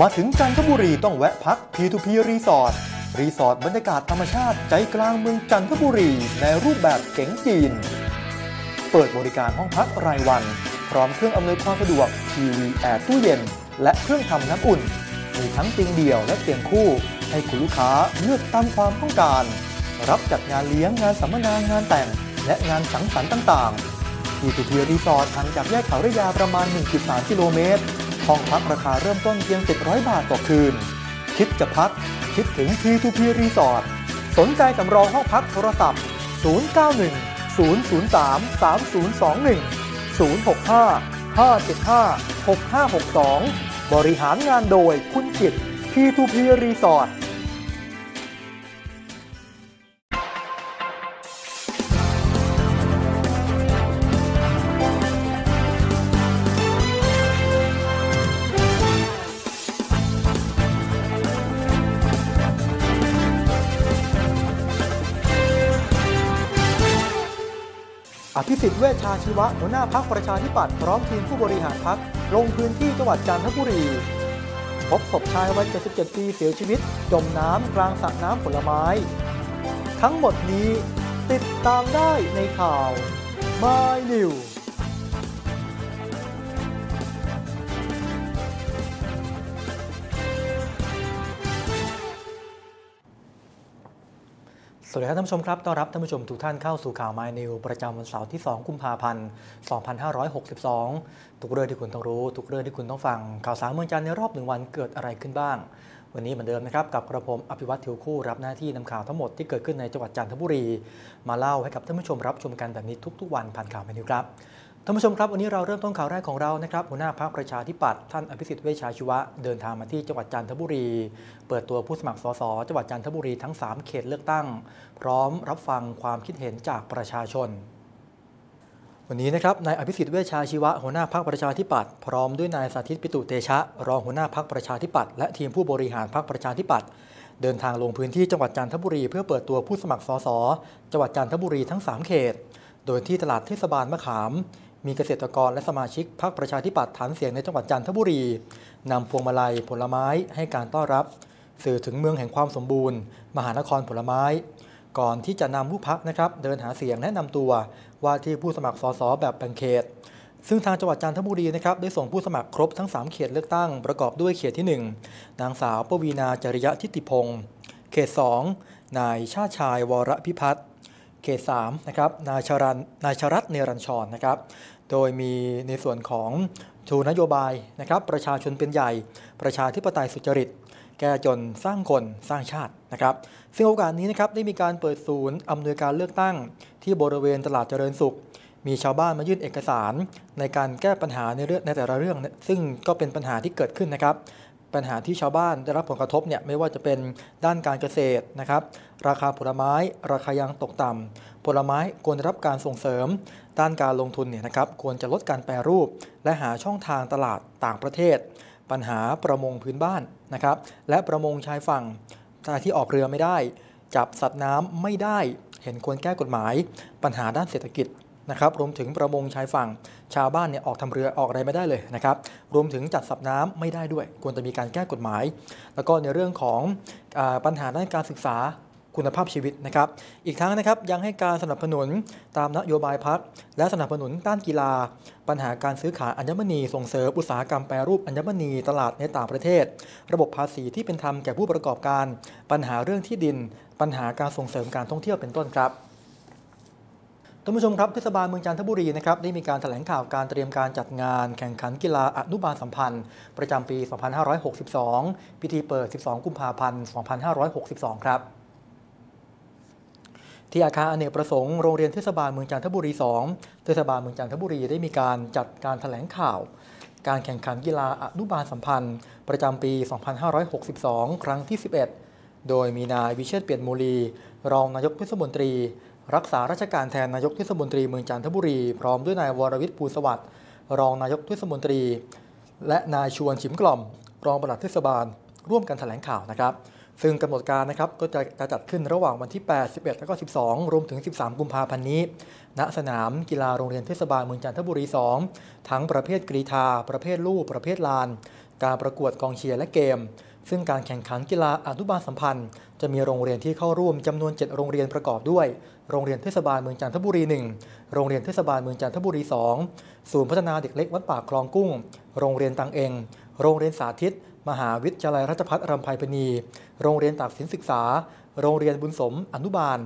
มาถึงจันทบุรีต้องแวะพัก P2P รีสอร์ทรีสอร์ทบรรยากาศธรรมชาติใจกลางเมืองจันทบุรี ในรูปแบบเก๋งจีน เปิดบริการห้องพักรายวัน พร้อมเครื่องอำนวยความสะดวกทีวีแอร์ตู้เย็น และเครื่องทำน้ำอุ่น มีทั้งเตียงเดี่ยวและเตียงคู่ ให้คุณลูกค้าเลือกตามความต้องการ รับจัดงานเลี้ยงงานสัมมนางานแต่ง และงานสังสรรค์ต่างๆ P2P รีสอร์ทห่างจากแยกเขาระยาประมาณ 1.3 กิโลเมตร ห้องพักราคาเริ่มต้นเพียง 700 บาทต่อคืน คิดจะพัก คิดถึง P2P Resort สนใจสำรองห้องพักโทรศัพท์ 091 003 3021 065 575 6562 บริหารงานโดยคุณจิต P2P Resort อภิสิทธิ์เวชชาชีวะหัวหน้าพักประชาธิปัตย์พร้อมทีมผู้บริหารพักลงพื้นที่จังหวัดจันทบุรี พบศพชายวัย 77 ปีเสียชีวิต จมน้ำกลางสระน้ำผลไม้ ทั้งหมดนี้ติดตามได้ในข่าว My New สวัสดีครับท่านผู้ชมครับ ต้อนรับท่านผู้ชมทุกท่านเข้าสู่ข่าว My New ประจำวันเสาร์ที่ 2 กุมภาพันธ์ 2562 ทุกเรื่องที่คุณต้องรู้ ทุกเรื่องที่คุณต้องฟัง ข่าวสารเมืองจันทร์ในรอบหนึ่งวันเกิดอะไรขึ้นบ้าง วันนี้เหมือนเดิมนะครับกับกระผมอภิวัตถิวคู่รับหน้าที่นำข่าวทั้งหมดที่เกิดขึ้นในจังหวัดจันทบุรี มาเล่าให้กับท่านผู้ชมรับชมกันแบบนี้ทุกๆวันผ่านข่าว My New ครับ ท่านผู้ชมครับ วันนี้เราเริ่มต้นข่าวแรกของเรานะครับหัวหน้าพรรคประชาธิปัตย์ท่านอภิสิทธิ์เวชชาชีวะเดินทางมาที่จังหวัดจันทบุรี เปิดตัวผู้สมัครสสจังหวัดจันทบุรีทั้ง 3 เขตเลือกตั้ง พร้อมรับฟังความคิดเห็นจากประชาชน วันนี้นะครับนายอภิสิทธิ์เวชชาชีวะหัวหน้าพรรคประชาธิปัตย์พร้อมด้วยนายสาธิตปิตุเตชะ รองหัวหน้าพรรคประชาธิปัตย์และทีมผู้บริหารพรรคประชาธิปัตย์เดินทางลงพื้นที่จังหวัดจันทบุรี เพื่อเปิดตัวผู้สมัครสสจังหวัดจันทบุรีทั้ง 3 เขต โดยที่ตลาดเทศบาลมะขาม มีเกษตรกรและสมาชิกพรรคประชาธิปัตย์ฐานเสียงในจังหวัดจันทบุรีนำพวงมาลัยผลไม้ให้การต้อนรับ สื่อถึงเมืองแห่งความสมบูรณ์ มหานครผลไม้ ก่อนที่จะนำผู้พักนะครับเดินหาเสียงแนะนำตัวว่าที่ผู้สมัครสสแบบแบ่งเขต ซึ่งทางจังหวัดจันทบุรีนะครับได้ส่งผู้สมัครครบทั้ง 3 เขตเลือกตั้งประกอบด้วยเขตที่ 1 นางสาวปวีนาจริยะทิติพงศ์เขต 2 นายชาชายวรพิพัฒน์เขต3นะครับ นายชรันนายชรัตนเนรัญชรนะครับ โดยมีในส่วนของชูนโยบายนะครับ ประชาชนเป็นใหญ่ ประชาธิปไตยสุจริต แก้จนสร้างคนสร้างชาตินะครับ ซึ่งโอกาสนี้นะครับได้มีการเปิดศูนย์อำนวยการเลือกตั้ง ที่บริเวณตลาดเจริญสุข มีชาวบ้านมายื่นเอกสาร ในการแก้ปัญหาในเรื่องในแต่ละเรื่อง ซึ่งก็เป็นปัญหาที่เกิดขึ้นนะครับปัญหาที่ชาวบ้านได้รับผลกระทบเนี่ยไม่ว่าจะเป็นด้านการเกษตรนะครับ ราคาผลไม้ ราคายางตกต่ำผลไม้ควรได้รับการส่งเสริม ด้านการลงทุนเนี่ยนะครับควรจะลดการแปรรูป และหาช่องทางตลาดต่างประเทศ ปัญหาประมงพื้นบ้านนะครับและประมงชายฝั่งที่ออกเรือไม่ได้ จับสัตว์น้ำไม่ได้เห็นควรแก้กฎหมาย ปัญหาด้านเศรษฐกิจนะครับรวมถึงประมงชายฝั่ง ชาวบ้านเนี่ยออกทำเรือออกอะไรไม่ได้เลยนะครับรวมถึงจัดสับน้ำไม่ได้ด้วย ควรจะมีการแก้กฎหมาย แล้วก็ในเรื่องของอปัญหาด้านการศึกษา คุณภาพชีวิตนะครับ อีกทั้งนะครับยังให้การสนับสนุนตามนโยบายพักและสนับสนุนด้านกีฬา ปัญหาการซื้อขายอัญมณีส่งเสริมอุตสาหกรรมแปรรูปอัญมณีตลาดในต่างประเทศ ระบบภาษีที่เป็นธรรมแก่ผู้ประกอบการ ปัญหาเรื่องที่ดิน ปัญหาการส่งเสริมการท่องเที่ยวเป็นต้นครับท่านผู้ชมครับเทศบาลเมืองจันทบุรีนะครับได้มีการแถลงข่าวการเตรียมการจัดงานแข่งขันกีฬาอนุบาลสัมพันธ์ ประจำปี 2562 พิธีเปิด 12 กุมภาพันธ์ 2562 ครับ ที่อาคารอเนกประสงค์โรงเรียนเทศบาลเมืองจันทบุรี 2 เทศบาลเมืองจันทบุรีได้มีการจัดการแถลงข่าว การแข่งขันกีฬาอนุบาลสัมพันธ์ ประจำปี 2562 ครั้งที่ 11 โดยมีนายวิเชษเปียนมูลี รองนายกเทศมนตรี รักษาราชการแทนนายกเทศมนตรีเมืองจันทบุรี พร้อมด้วยนายวรวิทย์ภูสวัสดิ์รองนายกเทศมนตรี และนายชวนฉิมกล่อม รองปลัดเทศบาล ร่วมกันแถลงข่าวนะครับ ซึ่งกำหนดการนะครับก็จะจะจัดขึ้นระหว่างวันที่ 8 11 และก็ 12 รวมถึง 13 กุมภาพันธ์นี้ ณ สนามกีฬาโรงเรียนเทศบาลเมืองจันทบุรี 2 ทั้งประเภทกรีธา ประเภทลู่ ประเภทลาน การประกวดกองเชียร์และเกม ซึ่งการแข่งขันกีฬาอนุบาลสัมพันธ์ จะมีโรงเรียนที่เข้าร่วมจำนวน 7 โรงเรียนประกอบด้วย โรงเรียนเทศบาลเมืองจันทบุรี 1 โรงเรียนเทศบาลเมืองจันทบุรี 2 ศูนย์พัฒนาเด็กเล็กวัดป่าคลองกุ้ง โรงเรียนตังเอง โรงเรียนสาธิต มหาวิทยาลัยราชภัฏรำไพพณีโรงเรียนตากสินศึกษา โรงเรียนบุญสมอนุบาล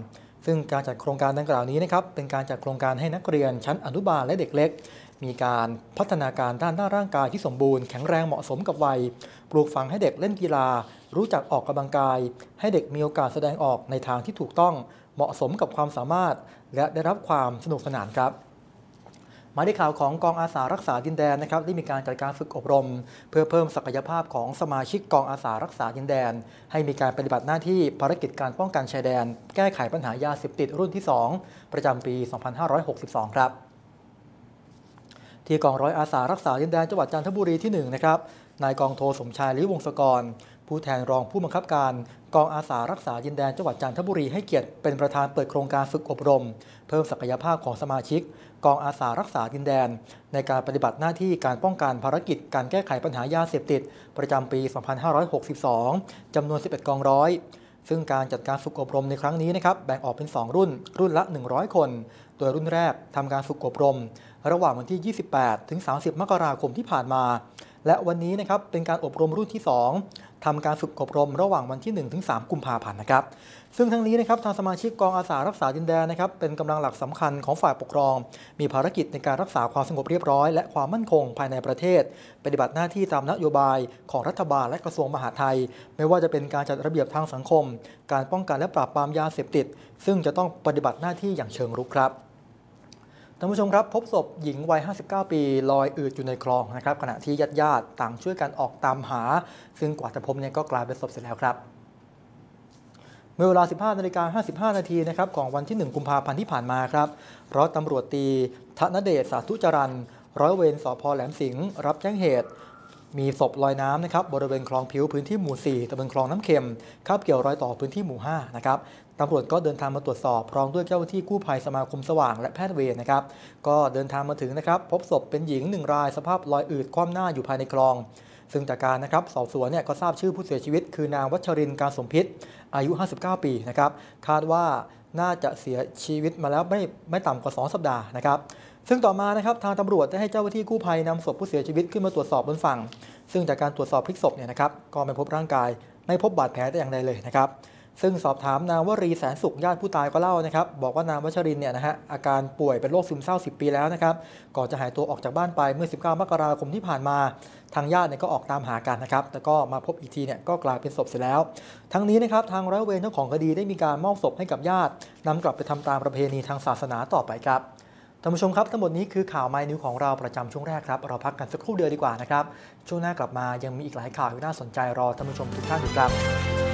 ซึ่งการจัดโครงการดังกล่าวนี้นะครับเป็นการจัดโครงการให้นักเรียนชั้นอนุบาลและเด็กเล็ก มีการพัฒนาการด้านด้านร่างกายที่สมบูรณ์แข็งแรงเหมาะสมกับวัย ปลูกฝังให้เด็กเล่นกีฬา รู้จักออกกำลังกาย ให้เด็กมีโอกาสแสดงออกในทางที่ถูกต้อง เหมาะสมกับความสามารถ และได้รับความสนุกสนานครับ มาที่ข่าวของกองอาสารักษาดินแดนนะครับได้มีการจัดการฝึกอบรม เพื่อเพิ่มศักยภาพของสมาชิกกองอาสารักษาดินแดน ให้มีการปฏิบัติหน้าที่ภารกิจการป้องกันชายแดน แก้ไขปัญหายาเสพติดรุ่นที่ 2 ประจำปี 2562 ครับ ที่กองร้อยอาสารักษาดินแดนจังหวัดจันทบุรีที่ 1 นะครับนายกองโทสมชายลิวงศกร ผู้แทนรองผู้บังคับการกองอาสารักษาดินแดนจังหวัดจันทบุรีให้เกียรติเป็นประธานเปิดโครงการฝึกอบรม เพิ่มศักยภาพของสมาชิก กองอาสารักษาดินแดน ในการปฏิบัติหน้าที่การป้องกันภารกิจการแก้ไขปัญหายาเสพติด ประจำปี 2562 จำนวน 11 กองร้อย ซึ่งการจัดการฝึกอบรมในครั้งนี้นะครับแบ่งออกเป็น 2 รุ่น รุ่นละ 100 คน โดยรุ่นแรกทำการฝึกอบรม ระหว่างวันที่ 28 ถึง 30 มกราคมที่ผ่านมา และวันนี้นะครับเป็นการอบรมรุ่นที่ 2 ทำการฝึกอบรมระหว่างวันที่1ถึง3กุมภาพันธ์นะครับ ซึ่งทั้งนี้นะครับทางสมาชิกกองอาสารักษาดินแดนนะครับเป็นกำลังหลักสำคัญของฝ่ายปกครอง มีภารกิจในการรักษาความสงบเรียบร้อย และความมั่นคงภายในประเทศ ปฏิบัติหน้าที่ตามนโยบายของรัฐบาลและกระทรวงมหาดไทย ไม่ว่าจะเป็นการจัดระเบียบทางสังคม การป้องกันและปราบปรามยาเสพติด ซึ่งจะต้องปฏิบัติหน้าที่อย่างเชิงรุกครับ ท่านผู้ชมครับ พบศพหญิงวัย 59 ปีลอยอืดอยู่ในคลองนะครับขณะที่ญาติญาติต่างช่วยกันออกตามหา ซึ่งกว่าจะพบเนี่ยก็กลายเป็นศพเสร็จแล้วครับ เมื่อเวลา 15นาฬิกา55 นาทีนะครับของวันที่ 1 กุมภาพันธ์ที่ผ่านมาครับร้อยตำรวจตีธนเดชสาธุจรันร้อยเวรสพแหลมสิงห์รับแจ้งเหตุ มีศพลอยน้ำนะครับบริเวณคลองผิวพื้นที่หมู่ 4ตำบลคลองน้ำเค็มคาบเกี่ยวรอยต่อพื้นที่หมู่ 5 นะครับ ตำรวจก็เดินทางมาตรวจสอบพร้อมด้วยเจ้าหน้าที่กู้ภัยสมาคมสว่างและแพทย์เวรนะครับ ก็เดินทางมาถึงนะครับพบศพเป็นหญิงหนึ่งรายสภาพลอยอืดคว่ำหน้าอยู่ภายในคลอง ซึ่งจากการนะครับสอบสวนเนี่ยก็ทราบชื่อผู้เสียชีวิต คือนางวัชรินการสมพิษอายุ 59 ปีนะครับคาดว่าน่าจะเสียชีวิตมาแล้วไม่ไม่ต่ำกว่า 2 สัปดาห์นะครับซึ่งต่อมานะครับทางตำรวจได้ให้เจ้าหน้าที่กู้ภัยนำศพผู้เสียชีวิตขึ้นมาตรวจสอบบนฝั่ง ซึ่งจากการตรวจสอบพลิกศพเนี่ยนะครับก็ไม่พบร่างกายไม่พบบาดแผลแต่อย่างใดเลยนะครับ ซึ่งสอบถามนางวรีแสนสุขญาติผู้ตายก็เล่านะครับ บอกว่านางวัชรินเนี่ยนะฮะอาการป่วยเป็นโรคซึมเศร้า 10 ปีแล้วนะครับ ก่อนจะหายตัวออกจากบ้านไปเมื่อ 19 มกราคมที่ผ่านมา ทางญาติเนี่ยก็ออกตามหากันนะครับ แต่ก็มาพบอีกทีเนี่ยก็กลายเป็นศพเสียแล้ว ทั้งนี้นะครับทางร้อยเวรเจ้าของคดีได้มีการมอบศพให้กับญาตินำกลับไปทำตามประเพณีทางศาสนาต่อไปครับท่านผู้ชมครับทั้งหมดนี้คือข่าวไมนิวของเราประจำช่วงแรกครับ เราพักกันสักครู่เดียวดีกว่านะครับ ช่วงหน้ากลับมายังมีอีกหลายข่าวที่น่าสนใจรอท่านผู้ชมทุกท่านอยู่ครับ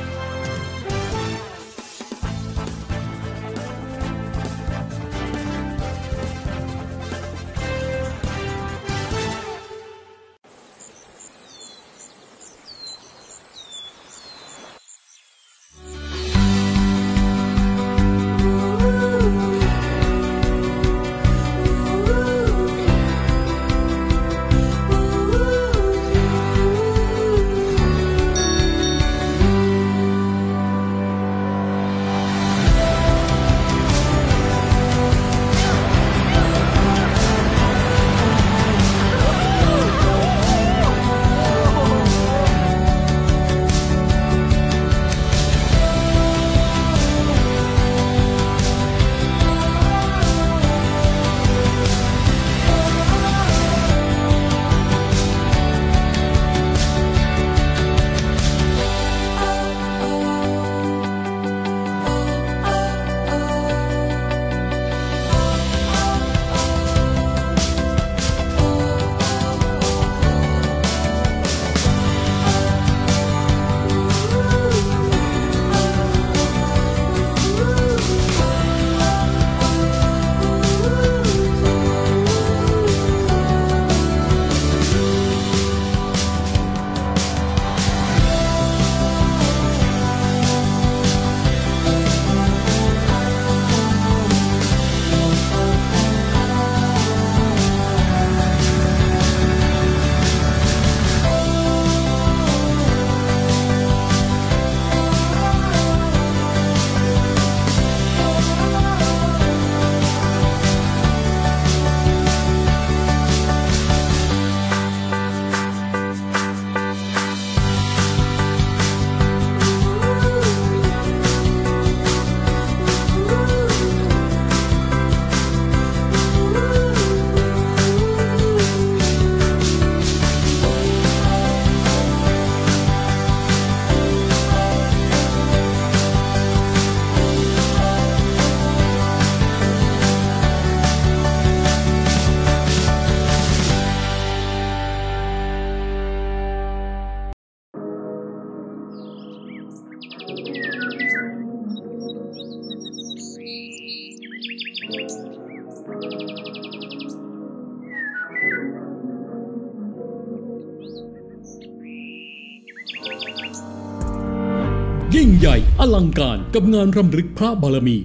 อลังการกับงานรำลึกพระบารมี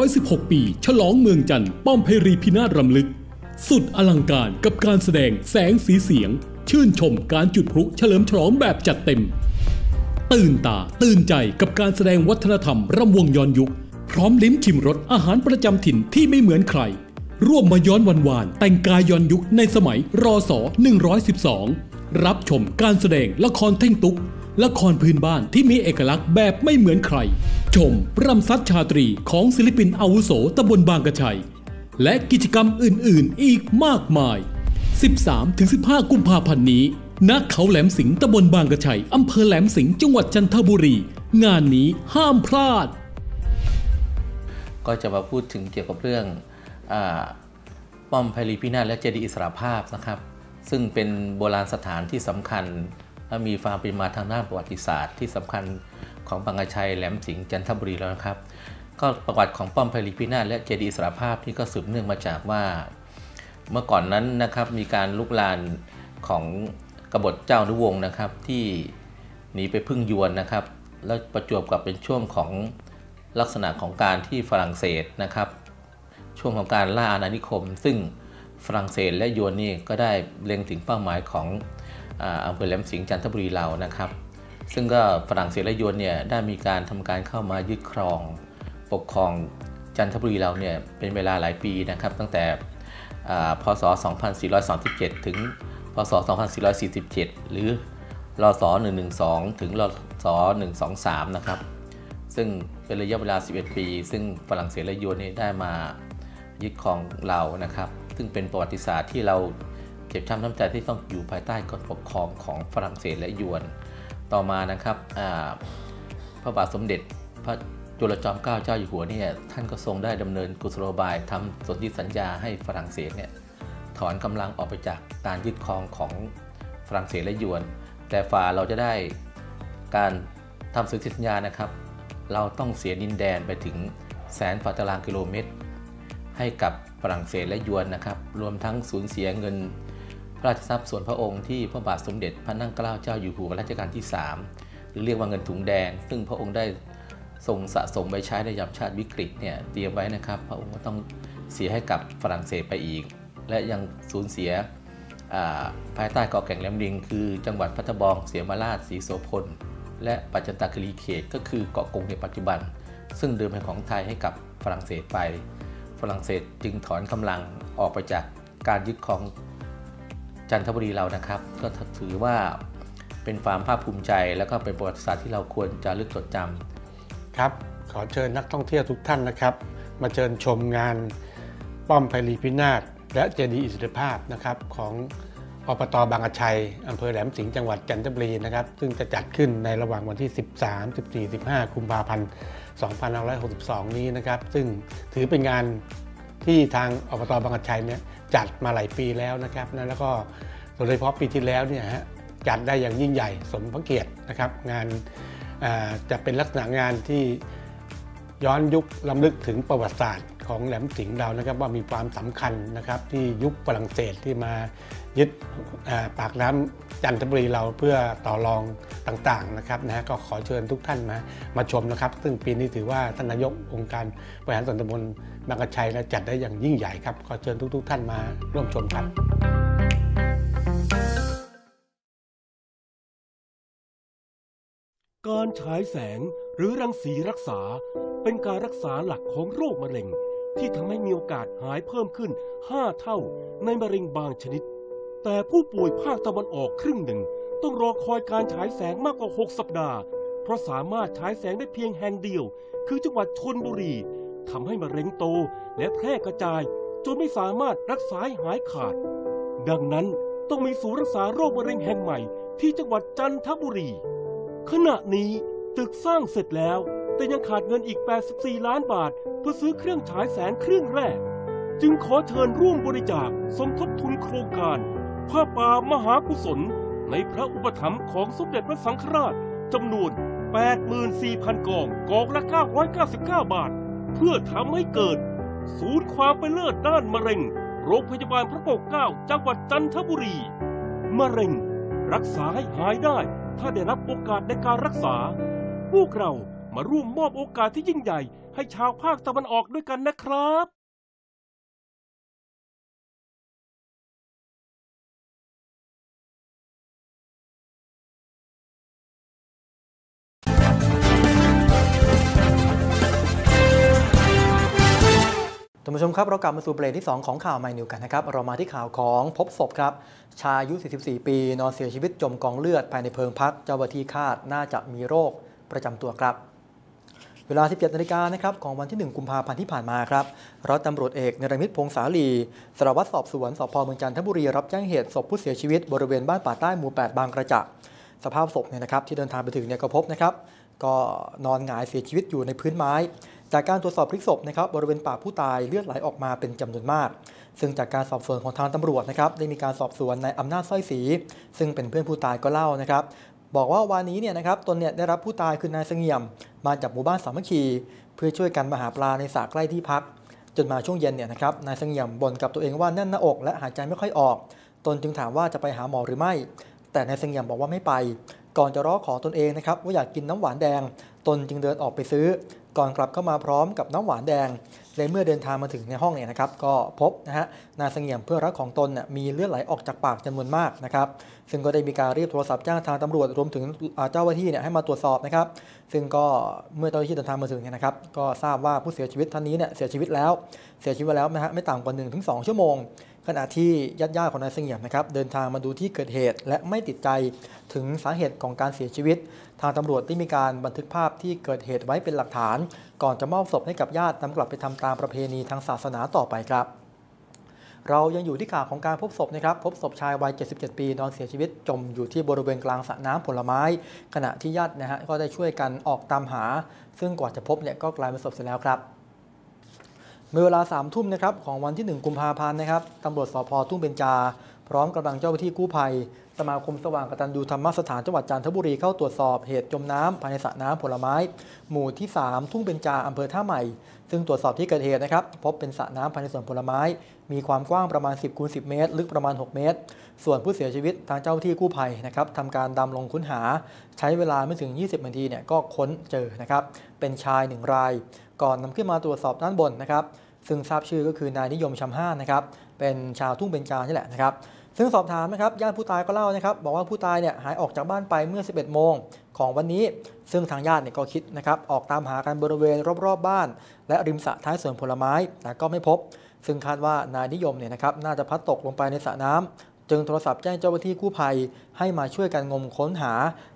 116 ปี ฉลองเมืองจันทร์ป้อมเพรีพินาศรำลึก สุดอลังการกับการแสดงแสงสีเสียง ชื่นชมการจุดพลุเฉลิมฉลองแบบจัดเต็ม ตื่นตาตื่นใจกับการแสดงวัฒนธรรมรำวงย้อนยุค พร้อมลิ้มชิมรสอาหารประจำถิ่นที่ไม่เหมือนใคร ร่วมมาย้อนวันวาน แต่งกายย้อนยุคในสมัยรอสอ112 รับชมการแสดงละครเท่งตุก ละครพื้นบ้านที่มีเอกลักษณ์แบบไม่เหมือนใคร ชมรำซัดชาตรีของศิลปินอาวุโสตำบลบางกระชัย และกิจกรรมอื่นๆ อีกมากมาย 13-15 กุมภาพันธ์นี้ณเขาแหลมสิงห์ตำบลบางกระชัยอำเภอแหลมสิงห์จังหวัดจันทบุรี งานนี้ห้ามพลาด ก็จะมาพูดถึงเกี่ยวกับเรื่องอป้อมไพรีพินาศและเจดีย์อิสรภาพนะครับ ซึ่งเป็นโบราณสถานที่สำคัญ และมีความเป็นมาทางด้านประวัติศาสตร์ที่สำคัญของบางกะชัยแหลมสิงห์จันทบุรีแล้วนะครับ ก็ประวัติของป้อมไพรีพินาศและเจดีย์อิสรภาพนี่ก็สืบเนื่องมาจากว่า เมื่อก่อนนั้นนะครับมีการลุกลานของกบฏเจ้านุวงศ์นะครับ ที่หนีไปพึ่งยวนนะครับ แล้วประจวบกับเป็นช่วงของลักษณะของการที่ฝรั่งเศสนะครับ ช่วงของการล่าอาณานิคม ซึ่งฝรั่งเศสและยวนนี่ก็ได้เล็งถึงเป้าหมายของ อำเภอแหลมสิงห์จันทบุรีเรานะครับ ซึ่งก็ฝรั่งเศสและยวนเนี่ยได้มีการทำการเข้ามายึดครอง ปกครองจันทบุรีเราเนี่ยเป็นเวลาหลายปีนะครับ ตั้งแต่พศ 2437 ถึง พศ 2447 หรือรศ112 ถึงรศ123 นะครับ ซึ่งเป็นระยะเวลา 11 ปี ซึ่งฝรั่งเศสและยวนนี่ได้มายึดครองเรานะครับ ซึ่งเป็นประวัติศาสตร์ที่เรา เจ็บช้ำน้ำใจที่ต้องอยู่ภายใต้การปกครองของฝรั่งเศสและยวน ต่อมานะครับพระบาทสมเด็จพระจุลจอมเกล้าเจ้าอยู่หัวเนี่ยท่านก็ทรงได้ดำเนินกุศโลบายทำสนธิสัญญาให้ฝรั่งเศสเนี่ยถอนกำลังออกไปจากการยึดครองของฝรั่งเศสและยวน แต่ฝ่าเราจะได้การทำสนธิสัญญานะครับ เราต้องเสียดินแดนไปถึงแสนฝ่าตารางกิโลเมตร ให้กับฝรั่งเศสและยวนนะครับ รวมทั้งสูญเสียเงิน พระราชทรัพย์ส่วนพระองค์ที่พระบาทสมเด็จพระนั่งเกล้าเจ้าอยู่หัวรัชกาลที่ 3 หรือเรียกว่าเงินถุงแดง ซึ่งพระองค์ได้ทรงสะสมไว้ใช้ในยามชาติวิกฤตเนี่ยเตรียมไว้นะครับพระองค์ก็ต้องเสียให้กับฝรั่งเศสไปอีก และยังสูญเสียภายใต้เกาะแก่งแหลมลิง คือจังหวัดพัทบองเสียมาราชสีโสพล และปัจจันตคลีเขตก็คือเกาะกงในปัจจุบัน ซึ่งเดิมเป็นของไทยให้กับฝรั่งเศสไป ฝรั่งเศสจึงถอนกำลังออกไปจากการยึดครอง จันทบุรีเรานะครับ ก็ถือว่าเป็นความภาคภูมิใจ แล้วก็เป็นประวัติศาสตร์ที่เราควรจะลึกจดจำครับ ขอเชิญนักท่องเที่ยวทุกท่านนะครับ มาเชิญชมงานป้อมไพรีพินาศและเจดีย์อิสรภาพนะครับของอบตบางกระชัยอำเภอแหลมสิงห์จังหวัดจันทบุรีนะครับ ซึ่งจะจัดขึ้นในระหว่างวันที่ 13 14 15 กุมภาพันธ์ 2562 นี้นะครับ ซึ่งถือเป็นงานที่ทางอบตบางกระชัยเนี่ย จัดมาหลายปีแล้วนะครับนะแล้วก็โดยเฉพาะปีที่แล้วเนี่ยฮะจัดได้อย่างยิ่งใหญ่สมพระเกียรตินะครับงานจะเป็นลักษณะงานที่ย้อนยุคลำลึกถึงประวัติศาสตร์ ของแหลมสิงห์เรานะครับว่ามีความสำคัญนะครับที่ยุคฝรั่งเศสที่มายึดปากน้ำจันทบุรีเราเพื่อต่อรองต่างๆนะครับนะฮะก็ขอเชิญทุกท่านมามาชมนะครับ ซึ่งปีนี้ถือว่าท่านนายกองค์การบริหารส่วนตำบลบางกระชัยและจัดได้อย่างยิ่งใหญ่ครับขอเชิญทุก ๆ ท่านมาร่วมชมครับการฉายแสงหรือรังสีรักษาเป็นการรักษาหลักของโรคมะเร็ง ที่ทำให้มีโอกาสหายเพิ่มขึ้น 5 เท่าในมะเร็งบางชนิด แต่ผู้ป่วยภาคตะวันออกครึ่งหนึ่ง ต้องรอคอยการฉายแสงมากกว่า 6 สัปดาห์ เพราะสามารถฉายแสงได้เพียงแห่งเดียว คือจังหวัดชนบุรีทำให้มะเร็งโตและแพร่กระจาย จนไม่สามารถรักษาหายขาด ดังนั้นต้องมีศูนย์รักษาโรคมะเร็งแห่งใหม่ ที่จังหวัดจันทบุรี ขณะนี้ตึกสร้างเสร็จแล้ว แต่ยังขาดเงินอีก 84 ล้านบาท เพื่อซื้อเครื่องฉายแสงเครื่องแรก จึงขอเชิญร่วมบริจาคสมทบทุนโครงการผ้าป่ามหากุศล ในพระอุปถัมภ์ของสมเด็จพระสังฆราชจำนวน 84,000 กองกองละ 999 บาท เพื่อทำให้เกิด ศูนย์ความเป็นเลิศด้านมะเร็ง โรงพยาบาลพระปกเกล้าจังหวัดจันทบุรี มะเร็ง รักษาให้หายได้ ถ้าได้รับโอกาสในการรักษา พวกเรา มาร่วมมอบโอกาสที่ยิ่งใหญ่ ให้ชาวภาคตะวันออกด้วยกันนะครับท่านผู้ชมครับ เรากลับมาสู่เบรกที่ 2 ของข่าวไมนิวกันนะครับ เรามาที่ข่าวของพบศพครับ ชายอายุ 44 ปี นอนเสียชีวิตจมกองเลือดภายในเพิงพัก เจ้าหน้าที่คาดน่าจะมีโรคประจำตัวครับ เวลา 17นาฬิกานะครับของวันที่ 1 กุมภาพันธ์ที่ผ่านมาครับร้อยตำรวจเอกนรมิตพงษาลีสารวัตรสอบสวนสพเมืองจันทบุรีรับแจ้งเหตุศพผู้เสียชีวิตบริเวณบ้านป่าใต้หมู่ 8 บางกระจะสภาพศพเนี่ยนะครับที่เดินทางไปถึงเนี่ยก็พบนะครับก็นอนหงายเสียชีวิตอยู่ในพื้นไม้ จากการตรวจสอบพลิกศพนะครับบริเวณปากผู้ตายเลือดไหลออกมาเป็นจำนวนมาก ซึ่งจากการสอบสวนของทางตำรวจนะครับได้มีการสอบสวนในอำนาจสร้อยศรีซึ่งเป็นเพื่อนผู้ตายก็เล่านะครับ บอกว่าวันนี้เนี่ยนะครับตนเนี่ยได้รับผู้ตายคือนายเสงี่ยม มาจากหมู่บ้านสามัคคี เพื่อช่วยกันมาหาปลาในสระใกล้ที่พัก จนมาช่วงเย็นเนี่ยนะครับนายเสงี่ยมบ่นกับตัวเองว่าแน่นหน้าอกและหายใจไม่ค่อยออก ตนจึงถามว่าจะไปหาหมอหรือไม่ แต่นายเสงี่ยมบอกว่าไม่ไป ก่อนจะร้องขอตนเองนะครับว่าอยากกินน้ำหวานแดง ตนจึงเดินออกไปซื้อ ก่อนกลับเข้ามาพร้อมกับน้ำหวานแดงเลยเมื่อเดินทางมาถึงในห้องเนี่ยนะครับ ก็พบนะฮะนายเสงี่ยมเพื่อรักของตนน่ะมีเลือดไหลออกจากปากจำนวนมากนะครับ ซึ่งก็ได้มีการเรียบโทรศัพท์แจ้งทางตำรวจรวมถึงเจ้าหน้าที่เนี่ยให้มาตรวจสอบนะครับ ซึ่งก็เมื่อเจ้าหน้าที่เดินทางมาถึงเนี่ยนะครับ ก็ทราบว่าผู้เสียชีวิตท่านนี้เนี่ยเสียชีวิตแล้ว เสียชีวิตแล้วนะฮะไม่ต่ำกว่า1-2ถึง2ชั่วโมง ขณะที่ญาติญาติๆของนายเสงี่ยมนะครับเดินทางมาดูที่เกิดเหตุ และไม่ติดใจถึงสาเหตุของการเสียชีวิต ทางตำรวจได้มีการบันทึกภาพที่เกิดเหตุไว้เป็นหลักฐาน ก่อนจะมอบศพให้กับญาตินำกลับไปทำตามประเพณีทางศาสนาต่อไปครับเรายังอยู่ที่ข่าวของการพบศพนะครับ พบศพชายวัย 77 ปี นอนเสียชีวิตจมอยู่ที่บริเวณกลางสระน้ำผลไม้ ขณะที่ญาตินะฮะก็ได้ช่วยกันออกตามหา ซึ่งกว่าจะพบเนี่ยก็กลายเป็นศพเสียแล้วครับ เมื่อเวลา3ามทุ่มนะครับของวันที่ 1 กุมภาพันธ์นะครับตำรวจสพทุ่งเบญจา พร้อมกำลังเจ้าหน้าที่กู้ภัย สมาคมสว่างกตัญญูธรรมสถานจังหวัดจันทบุรีเข้าตรวจสอบเหตุจมน้ำภายในสระน้ำผลไม้ หมู่ที่ 3 ทุ่งเบญจาอำเภอท่าใหม่ ซึ่งตรวจสอบที่เกิดเหตุนะครับพบเป็นสระน้ำภายในสวนผลไม้ มีความกว้างประมาณ 10คูณ10 เมตร ลึกประมาณ 6 เมตร ส่วนผู้เสียชีวิตทางเจ้าหน้าที่กู้ภัยนะครับทำการดำลงค้นหา ใช้เวลาไม่ถึง 20 นาทีเนี่ยก็ค้นเจอนะครับเป็นชายหนึ่งราย ก่อนนำขึ้นมาตรวจสอบด้านบนนะครับ ซึ่งทราบชื่อก็คือนายนิยมชำห้านะครับ เป็นชาวทุ่งเบญจานี่แหละนะครับ ซึ่งสอบถามนะครับญาติผู้ตายก็เล่านะครับ บอกว่าผู้ตายเนี่ยหายออกจากบ้านไปเมื่อ 11 โมงของวันนี้ ซึ่งทางญาติเนี่ยก็คิดนะครับออกตามหากันบริเวณรอบๆบ้าน และริมสระท้ายสวนผลไม้ แต่ก็ไม่พบ ซึ่งคาดว่านายนิยมเนี่ยนะครับน่าจะพัดตกลงไปในสระน้ำจึงโทรศัพท์แจ้งเจ้าหน้าที่กู้ภัยให้มาช่วยกันงมค้นหา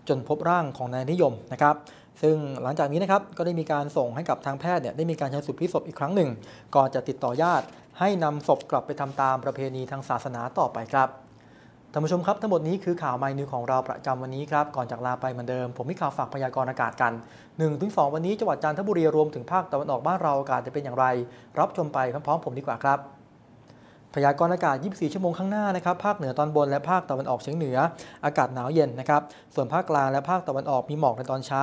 จนพบร่างของนายนิยมนะครับ ซึ่งหลังจากนี้นะครับก็ได้มีการส่งให้กับทางแพทย์เนี่ยได้มีการชันสูตรพลิกศพอีกครั้งหนึ่ง ก่อนจะติดต่อญาติ ให้นำศพกลับไปทำตามประเพณีทางศาสนาต่อไปครับท่านผู้ชมครับทั้งหมดนี้คือข่าวไมนิวของเราประจำวันนี้ครับก่อนจากลาไปเหมือนเดิม ผมมีข่าวฝากพยากรณ์อากาศกัน 1-2 วันนี้จังหวัดจันทบุรีรวมถึงภาคตะวันออกบ้านเราอากาศจะเป็นอย่างไร รับชมไปพร้อมๆ ผมดีกว่าครับ พยากรณ์อากาศ 24 ชั่วโมงข้างหน้านะครับ ภาคเหนือตอนบนและภาคตะวันออกเฉียงเหนือ อากาศหนาวเย็นนะครับ ส่วนภาคกลางและภาคตะวันออกมีหมอกในตอนเช้า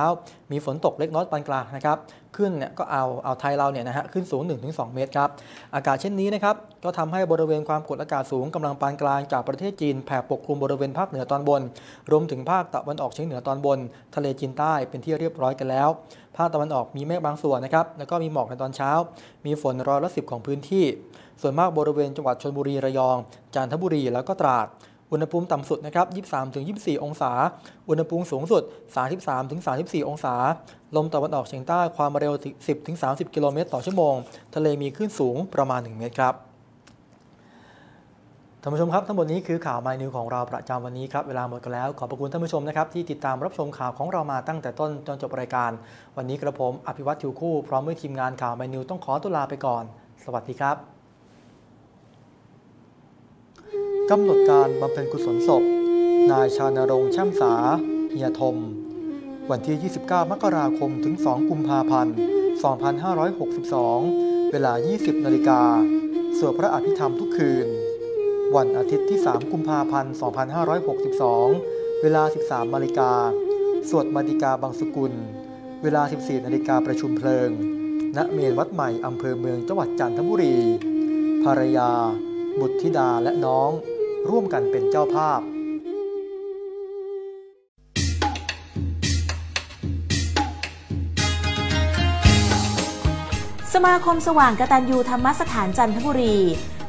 มีฝนตกเล็กน้อยปานกลางนะครับ ขึ้นเนี่ยก็เอาเอาไทยเราเนี่ยนะฮะขึ้นสูง 1-2 เมตรครับ อากาศเช่นนี้นะครับ ก็ทำให้บริเวณความกดอากาศสูงกำลังปานกลางจากประเทศจีนแผ่ปกคลุมบริเวณภาคเหนือตอนบน รวมถึงภาคตะวันออกเฉียงเหนือตอนบน ทะเลจีนใต้เป็นที่เรียบร้อยกันแล้ว ภาคตะวันออกมีเมฆบางส่วนนะครับ แล้วก็มีหมอกในตอนเช้า มีฝนร้อยละสิบของพื้นที่ ส่วนมากบริเวณจังหวัดชลบุรีระยอง จันทบุรีแล้วก็ตราด อุณหภูมิต่ำสุดนะครับ 23-24 องศา อุณหภูมิสูงสุด 33-34 องศา ลมตะวันออกเฉียงใต้ความเร็ว 10-30 กิโลเมตรต่อชั่วโมง ทะเลมีคลื่นสูงประมาณ 1 เมตรครับท่านผู้ชมครับ ทั้งหมดนี้คือข่าว My New ของเราประจำวันนี้ครับ เวลาหมดกันแล้ว ขอบพระคุณท่านผู้ชมนะครับ ที่ติดตามรับชมข่าวของเรามาตั้งแต่ต้นจนจบรายการ วันนี้กระผม อภิวัตทิวคู่ พร้อมด้วยทีมงานข่าว My New ต้องขอตัวลาไปก่อน สวัสดีครับ กำหนดการบำเพ็ญกุศลศพ นายชานรงค์ช่ำสาเฮียทมวันที่ 29 มกราคมถึง 2 กุมภาพันธ์ 2562 เวลา 20 นาฬิกาสวดพระอภิธรรมทุกคืน วันอาทิตย์ที่ 3 กุมภาพันธ์ 2562 เวลา 13 นาฬิกา สวดมาติกาบางสกุล เวลา 14 นาฬิกาประชุมเพลิง ณ เมนวัดใหม่อำเภอเมืองจังหวัดจันทบุรี ภรรยา บุตรธิดาและน้อง ร่วมกันเป็นเจ้าภาพสมาคมสว่างกตัญญูธรรมสถานจันทบุรี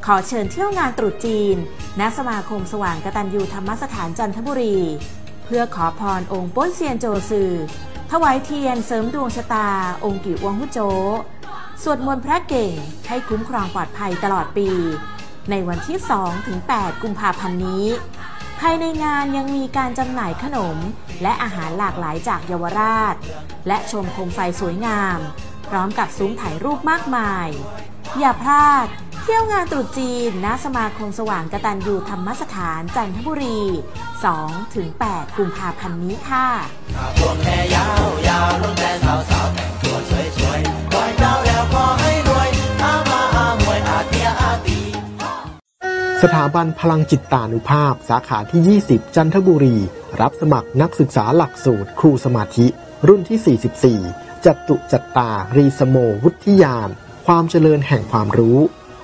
ขอเชิญเที่ยวงานตรุษจีน ณ สมาคมสว่างกตัญญูธรรมสถานจันทบุรี เพื่อขอพรองค์ป้นเซียนโจซือ ถวายเทียนเสริมดวงชะตา องค์กิววงหุโจ สวดมนต์พระเก่งให้คุ้มครองปลอดภัยตลอดปี ในวันที่ 2 ถึง 8 กุมภาพันธ์นี้ ภายในงานยังมีการจำหน่ายขนม และอาหารหลากหลายจากเยาวราช และชมโคมไฟสวยงาม พร้อมกับซุ้มถ่ายรูปมากมาย อย่าพลาด เที่ยวงานตรุษจีนณสมาคมสว่างกตัญญูธรรมสถานจันทบุรี2-8กุมภาพันธ์นี้ค่ะพวงแค่ยาวยาวล้มแต่สาวสาวแต่งตัวสวยสวยๆก่อนเจ้าแล้วขอให้ สถาบันพลังจิตตานุภาพ สาขาที่ 20 จันทบุรี รับสมัครนักศึกษาหลักสูตร ครูสมาธิ รุ่นที่ 44 จัตุจัตตา รีสโม วุฒิยาน ความเจริญแห่งความรู้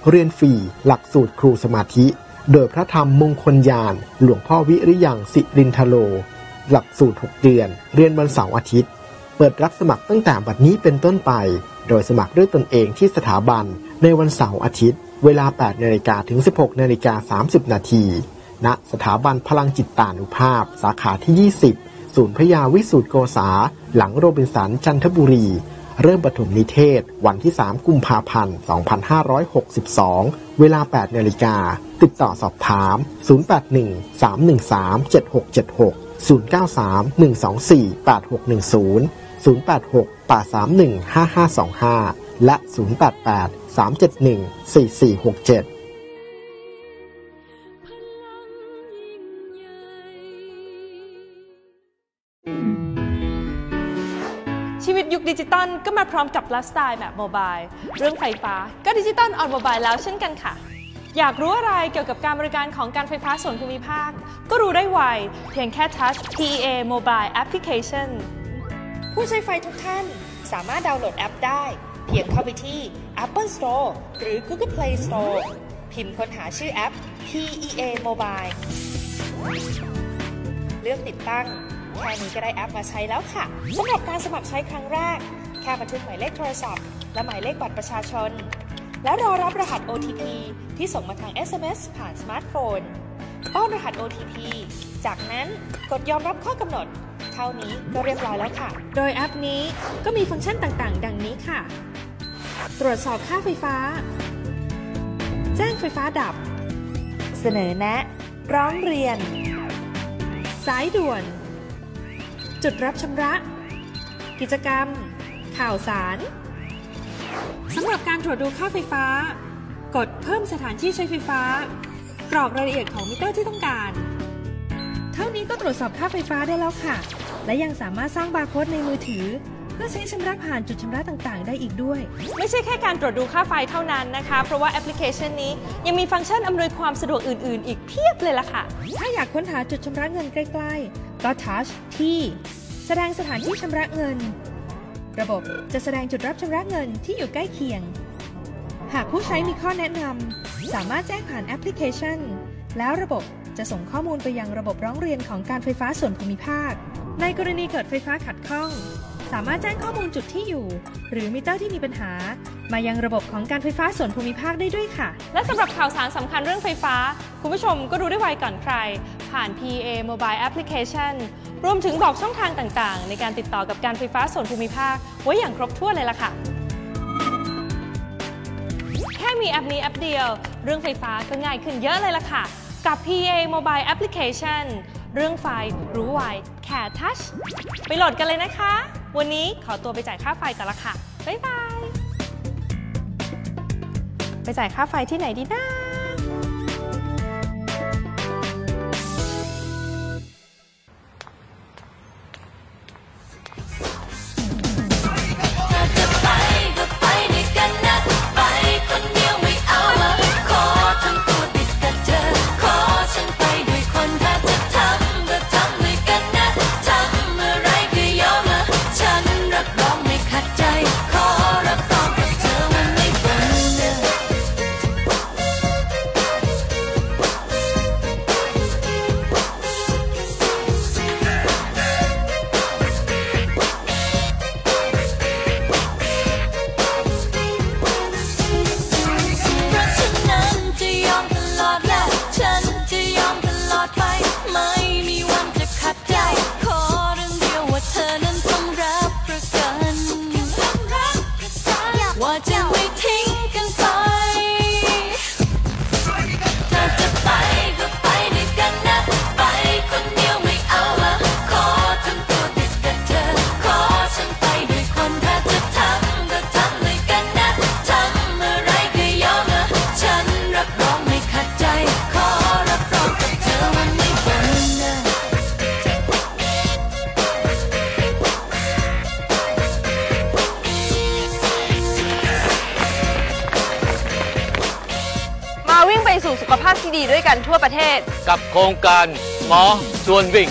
เรียนฟรีหลักสูตรครูสมาธิ โดยพระธรรมมงคลยาน หลวงพ่อวิริยังสิรินทโล หลักสูตร 6 เดือน เรียนวันเสาร์อาทิตย์ เปิดรับสมัครตั้งแต่บัดนี้เป็นต้นไป โดยสมัครด้วยตนเองที่สถาบันในวันเสาร์อาทิตย์ เวลา 8นาฬิกาถึง 16นาฬิกา30 นาที ณ สถาบันพลังจิตตานุภาพ สาขาที่ 20 ศูนย์พระยาวิสุทธิโกษา หลังโรบินสันจันทบุรี เริ่มปฐมนิเทศ วันที่ 3 กุมภาพันธ์ 2562 เวลา 8นาฬิกา ติดต่อสอบถาม 081 313 7676 093-124-8610 086-831-5525 093 124 8610 086 831 5525และ 088 371 4467ชีวิตยุคดิจิตอลก็มาพร้อมกับไลฟ์สไตล์แบบโมบาย เรื่องไฟฟ้าก็ดิจิตอลออนโมบายแล้วเช่นกันค่ะ อยากรู้อะไรเกี่ยวกับการบริการของการไฟฟ้าส่วนภูมิภาค ก็รู้ได้ไว เพียงแค่ Touch PEA Mobile Application ผู้ใช้ไฟทุกท่านสามารถดาวน์โหลดแอปได้เพียงเข้าไปที่ Apple Store หรือ Google Play Store พิมพ์ค้นหาชื่อแอป PEA Mobile เลือกติดตั้ง แค่นี้ก็ได้แอปมาใช้แล้วค่ะสำหรับการสมัครใช้ครั้งแรก แค่บันทึกหมายเลขโทรศัพท์ และหมายเลขบัตรประชาชน แล้วรอรับรหัส OTP ที่ส่งมาทาง SMS ผ่านสมาร์ทโฟนป้อนรหัส OTP จากนั้นกดยอมรับข้อกำหนด เท่านี้ก็เรียบร้อยแล้วค่ะ โดยแอปนี้ก็มีฟังก์ชันต่างๆ ดังนี้ค่ะ ตรวจสอบค่าไฟฟ้า แจ้งไฟฟ้าดับ เสนอแนะ ร้องเรียน สายด่วน จุดรับชำระ กิจกรรม ข่าวสารสำหรับการตรวจดูค่าไฟฟ้า กดเพิ่มสถานที่ใช้ไฟฟ้า กรอกรายละเอียดของมิเตอร์ที่ต้องการ เท่านี้ก็ตรวจสอบค่าไฟฟ้าได้แล้วค่ะ และยังสามารถสร้างบาร์โค้ดในมือถือ เพื่อใช้ชำระผ่านจุดชำระต่างๆ ได้อีกด้วย ไม่ใช่แค่การตรวจดูค่าไฟเท่านั้นนะคะ เพราะว่าแอปพลิเคชันนี้ยังมีฟังก์ชันอำนวยความสะดวกอื่น ๆ อีกเพียบเลยล่ะค่ะ ถ้าอยากค้นหาจุดชำระเงินใกล้ๆ ก็ทัชที่แสดงสถานที่ชำระเงิน ระบบจะแสดงจุดรับชำระเงินที่อยู่ใกล้เคียง หากผู้ใช้มีข้อแนะนำสามารถแจ้งผ่านแอปพลิเคชัน แล้วระบบจะส่งข้อมูลไปยังระบบร้องเรียนของการไฟฟ้าส่วนภูมิภาค ในกรณีเกิดไฟฟ้าขัดข้อง สามารถแจ้งข้อมูลจุดที่อยู่ หรือมิเตอร์ที่มีปัญหา มายังระบบของการไฟฟ้าส่วนภูมิภาคได้ด้วยค่ะ และสำหรับข่าวสารสำคัญเรื่องไฟฟ้า คุณผู้ชมก็รู้ได้ไวก่อนใคร ผ่าน PA Mobile Application รวมถึงบอกช่องทางต่างๆ ในการติดต่อกับการไฟฟ้าส่วนภูมิภาค ไว้อย่างครบถ้วนเลยล่ะค่ะ แค่มีแอปนี้แอปเดียว เรื่องไฟฟ้าก็ง่ายขึ้นเยอะเลยล่ะค่ะ กับ PA Mobile Application เรื่องไฟรู้ไวแค่ทัชไปโหลดกันเลยนะคะ วันนี้ขอตัวไปจ่ายค่าไฟก่อนละค่ะ บ๊ายบาย ไปจ่ายค่าไฟที่ไหนดีนะ 叫 กันทั่วประเทศ กับโครงการหมอชวนวิ่ง